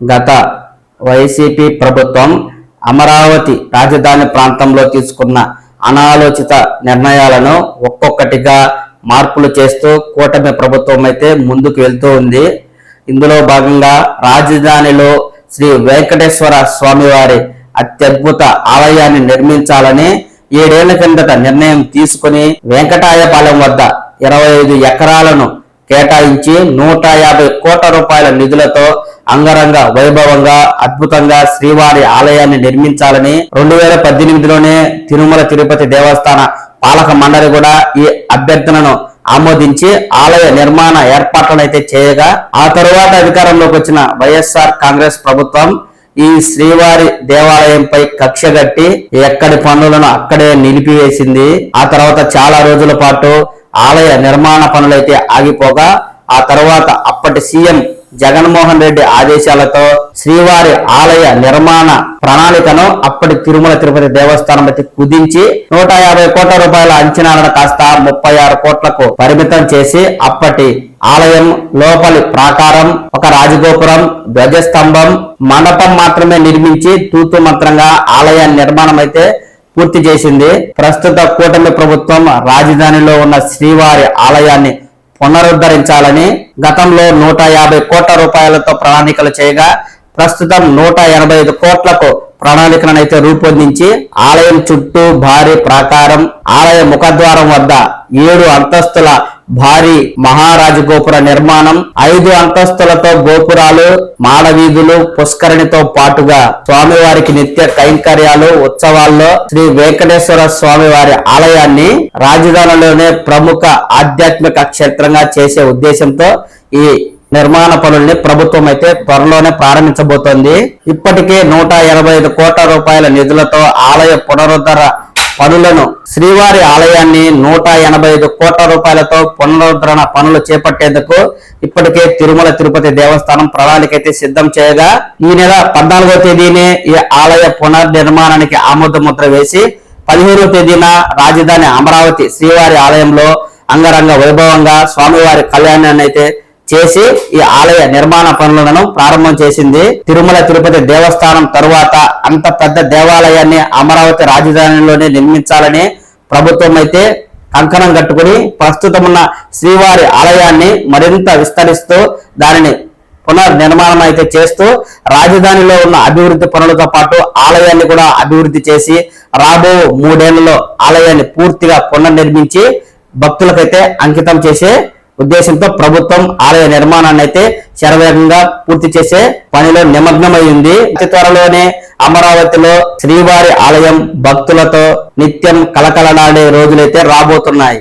గత వైసీపీ ప్రభుత్వం అమరావతి రాజధాని ప్రాంతంలో తీసుకున్న అనాలోచిత నిర్ణయాలను ఒక్కొక్కటిగా మార్పులు చేస్తూ కూటమి ప్రభుత్వం అయితే ముందుకు వెళ్తూ ఉంది. ఇందులో భాగంగా రాజధానిలో శ్రీ వెంకటేశ్వర స్వామివారి అత్యద్భుత ఆలయాన్ని నిర్మించాలని ఏడేళ్ళ కిందట నిర్ణయం తీసుకుని వెంకటాయపాలెం వద్ద ఇరవై ఐదు ఎకరాలను కేటాయించి నూట యాభై కోట్ల రూపాయల నిధులతో అంగరంగ వైభవంగా అద్భుతంగా శ్రీవారి ఆలయాన్ని నిర్మించాలని రెండు వేల పద్దెనిమిదిలోనే తిరుమల తిరుపతి దేవస్థాన పాలక మండలి కూడా ఈ అభ్యర్థనను ఆమోదించి ఆలయ నిర్మాణ ఏర్పాట్లను అయితే చేయగా ఆ తరువాత అధికారంలోకి వచ్చిన వైఎస్ఆర్ కాంగ్రెస్ ప్రభుత్వం ఈ శ్రీవారి దేవాలయంపై కక్ష కట్టి ఎక్కడి పనులను అక్కడే నిలిపివేసింది. ఆ తర్వాత చాలా రోజుల పాటు ఆలయ నిర్మాణ పనులైతే ఆగిపోగా ఆ తర్వాత అప్పటి సీఎం జగన్మోహన్ రెడ్డి ఆదేశాలతో శ్రీవారి ఆలయ నిర్మాణ ప్రణాళికను అప్పటి తిరుమల తిరుపతి దేవస్థానం అయితే కుదించి నూట యాభై కోట్ల రూపాయల అంచనాలను కాస్త ముప్పై ఆరు కోట్లకు పరిమితం చేసి అప్పటి ఆలయం లోపలి ప్రాకారం ఒక రాజగోపురం ధ్వజస్తంభం మండపం మాత్రమే నిర్మించి తూతు మంత్రంగా ఆలయ నిర్మాణం అయితే పూర్తి చేసింది. ప్రస్తుత కూటమి ప్రభుత్వం రాజధానిలో ఉన్న శ్రీవారి ఆలయాన్ని పునరుద్ధరించాలని గతంలో నూట యాభై కోట్ల రూపాయలతో ప్రణాళికలు చేయగా ప్రస్తుతం నూట ఎనభై ఐదు కోట్లకు ప్రణాళికలను అయితే రూపొందించి ఆలయం చుట్టూ భారీ ప్రాకారం ఆలయ ముఖద్వారం వద్ద ఏడు అంతస్తుల భారీ మహారాజు గోపుర నిర్మాణం ఐదు అంతస్తులతో గోపురాలు మాడవీధులు పుష్కరిణితో పాటుగా స్వామివారికి నిత్య కైంకర్యాలు ఉత్సవాల్లో శ్రీ వెంకటేశ్వర స్వామివారి ఆలయాన్ని రాజధానిలోనే ప్రముఖ ఆధ్యాత్మిక క్షేత్రంగా చేసే ఉద్దేశంతో ఈ నిర్మాణ పనుల్ని ప్రభుత్వం అయితే త్వరలోనే ప్రారంభించబోతోంది. ఇప్పటికే నూట ఎనభై ఐదు కోట్ల రూపాయల నిధులతో ఆలయ పునరుద్ధర పనులను శ్రీవారి ఆలయాన్ని నూట ఎనభై ఐదు కోట్ల రూపాయలతో పునరుద్ధరణ పనులు చేపట్టేందుకు ఇప్పటికే తిరుమల తిరుపతి దేవస్థానం ప్రణాళిక అయితే సిద్ధం చేయగా ఈ నెల పద్నాలుగో తేదీనే ఈ ఆలయ పునర్నిర్మాణానికి ఆమోద ముద్ర వేసి పదిహేనో తేదీన రాజధాని అమరావతి శ్రీవారి ఆలయంలో అంగరంగ వైభవంగా స్వామివారి కళ్యాణాన్ని అయితే చేసి ఈ ఆలయ నిర్మాణ పనులను ప్రారంభం చేసింది. తిరుమల తిరుపతి దేవస్థానం తరువాత అంత పెద్ద దేవాలయాన్ని అమరావతి రాజధానిలోనే నిర్మించాలని ప్రభుత్వం అయితే కంకణం కట్టుకుని ప్రస్తుతం ఉన్న శ్రీవారి ఆలయాన్ని మరింత విస్తరిస్తూ దానిని పునర్నిర్మాణం అయితే చేస్తూ రాజధానిలో ఉన్న అభివృద్ధి పనులతో పాటు ఆలయాన్ని కూడా అభివృద్ధి చేసి రాబో మూడేళ్ళలో ఆలయాన్ని పూర్తిగా పునర్నిర్మించి భక్తులకైతే అంకితం చేసే ఉద్దేశంతో ప్రభుత్వం ఆలయ నిర్మాణాన్ని అయితే శరవేగంగా పూర్తి చేసే పనిలో నిమగ్నమై ఉంది అతి త్వరలోనే అమరావతిలో శ్రీవారి ఆలయం భక్తులతో నిత్యం కలకలనాడే రోజులైతే రాబోతున్నాయి.